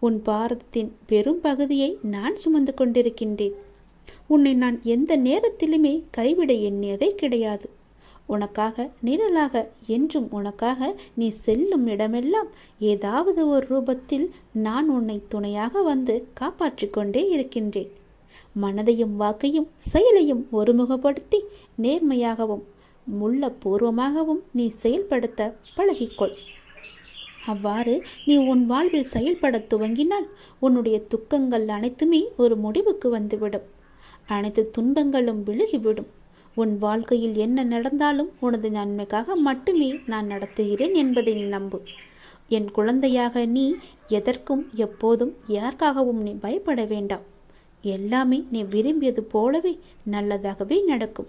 உன் பாரதத்தின் பெரும் பகுதியை நான் சுமந்து கொண்டிருக்கின்றேன். உன்னை நான் எந்த நேரத்திலுமே கைவிட எண்ணியதே கிடையாது. உனக்காக நிழலாக என்றும் உனக்காக நீ செல்லும் இடமெல்லாம் ஏதாவது ஒரு ரூபத்தில் நான் உன்னை துணையாக வந்து காப்பாற்றிக் கொண்டே இருக்கின்றேன். மனதையும் வாக்கையும் செயலையும் ஒருமுகப்படுத்தி நேர்மையாகவும் முள்ள பூர்வமாகவும் நீ செயல்படுத்த பழகிக்கொள். அவ்வாறு நீ உன் வாழ்வில் செயல்பட துவங்கினால் உன்னுடைய துக்கங்கள் அனைத்துமே ஒரு முடிவுக்கு வந்துவிடும். அனைத்து துன்பங்களும் விலகிவிடும் உன் வாழ்க்கையில் என்ன நடந்தாலும் உனது நன்மைக்காக மட்டுமே நான் நடத்துகிறேன் என்பதை நீ நம்பு. என் குழந்தையாக நீ எதற்கும் எப்போதும் யாருக்காகவும் நீ பயப்பட வேண்டாம். எல்லாமே நீ விரும்பியது போலவே நல்லதாகவே நடக்கும்.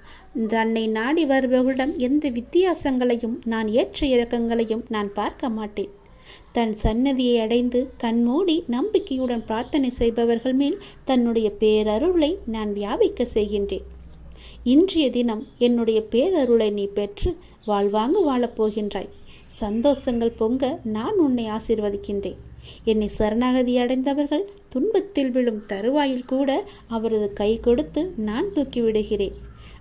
தன்னை நாடி வருபவர்களிடம் எந்த வித்தியாசங்களையும் நான் ஏற்ற இறக்கங்களையும் நான் பார்க்க மாட்டேன். தன் சன்னதியை அடைந்து கண்மூடி நம்பிக்கையுடன் பிரார்த்தனை செய்பவர்கள் மேல் தன்னுடைய பேரருளை நான் வியாபிக்க செய்கின்றேன். இன்றைய தினம் என்னுடைய பேரருளை நீ பெற்று வாழ்வாங்கு வாழப்போகின்றாய் சந்தோஷங்கள் பொங்க நான் உன்னை ஆசிர்வதிக்கின்றேன். என்னை சரணாகதி அடைந்தவர்கள் துன்பத்தில் விழும் தருவாயில் கூட அவரது கை கொடுத்து நான் தூக்கி விடுகிறேன்.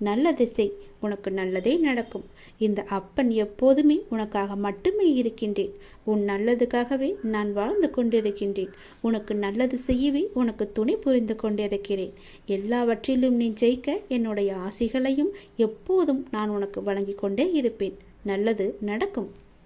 நல்ல திசை உனக்கு நல்லதே நடக்கும். இந்த அப்பன் எப்போதுமே உனக்காக மட்டுமே இருக்கின்றேன். உன் நல்லதுக்காகவே நான் வாழ்ந்து கொண்டிருக்கின்றேன். உனக்கு நல்லது செய்யவே உனக்கு துணை புரிந்து கொண்டிருக்கிறேன். எல்லாவற்றிலும் நீ ஜெயிக்க என்னுடைய ஆசைகளையும் எப்போதும் நான் உனக்கு வழங்கி கொண்டே இருப்பேன். நல்லது நடக்கும்.